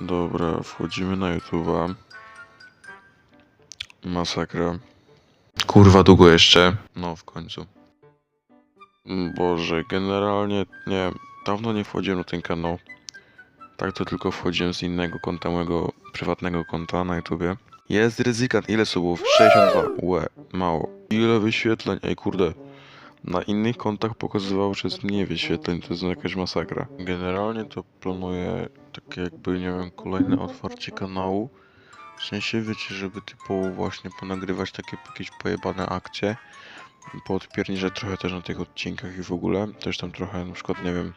Dobra, wchodzimy na YouTube'a. Masakra. Kurwa, długo jeszcze? No, w końcu. Boże, generalnie nie. Dawno nie wchodziłem na ten kanał. Tak to tylko wchodziłem z innego konta, mojego prywatnego konta na YouTubie. Jest ryzykant, ile subów? 62. Łe, mało. Ile wyświetleń? Ej, kurde. Na innych kontach pokazywało, że jest mniej wyświetleń, to jest jakaś masakra. Generalnie to planuję jakby, nie wiem, kolejne otwarcie kanału. W sensie, wiecie, żeby typowo właśnie ponagrywać takie jakieś pojebane akcje. Poodpierniczać trochę też na tych odcinkach i w ogóle. Też tam trochę, na przykład, nie wiem,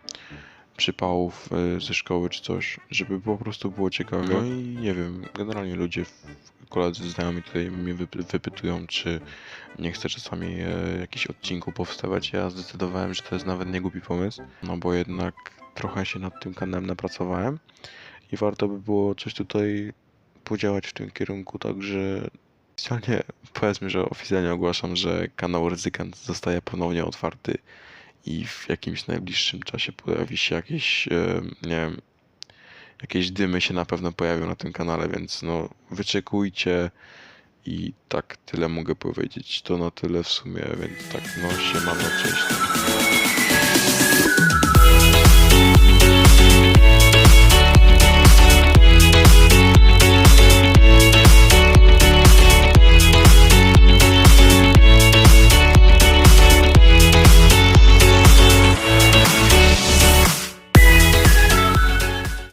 przypałów y, ze szkoły czy coś, żeby po prostu było ciekawe. No i nie wiem, generalnie ludzie, koledzy, znajomi tutaj mnie wypy- wypytują, czy nie chcę czasami e, jakiś odcinku powstawać. Ja zdecydowałem, że to jest nawet nie głupi pomysł, no bo jednak trochę się nad tym kanałem napracowałem i warto by było coś tutaj podziałać w tym kierunku, także oficjalnie, powiedzmy, że oficjalnie ogłaszam, że kanał Ryzykant zostaje ponownie otwarty i w jakimś najbliższym czasie pojawi się jakieś, e, nie wiem, jakieś dymy się na pewno pojawią na tym kanale, więc no wyczekujcie i tak tyle mogę powiedzieć. To na tyle w sumie, więc tak no siemano, cześć.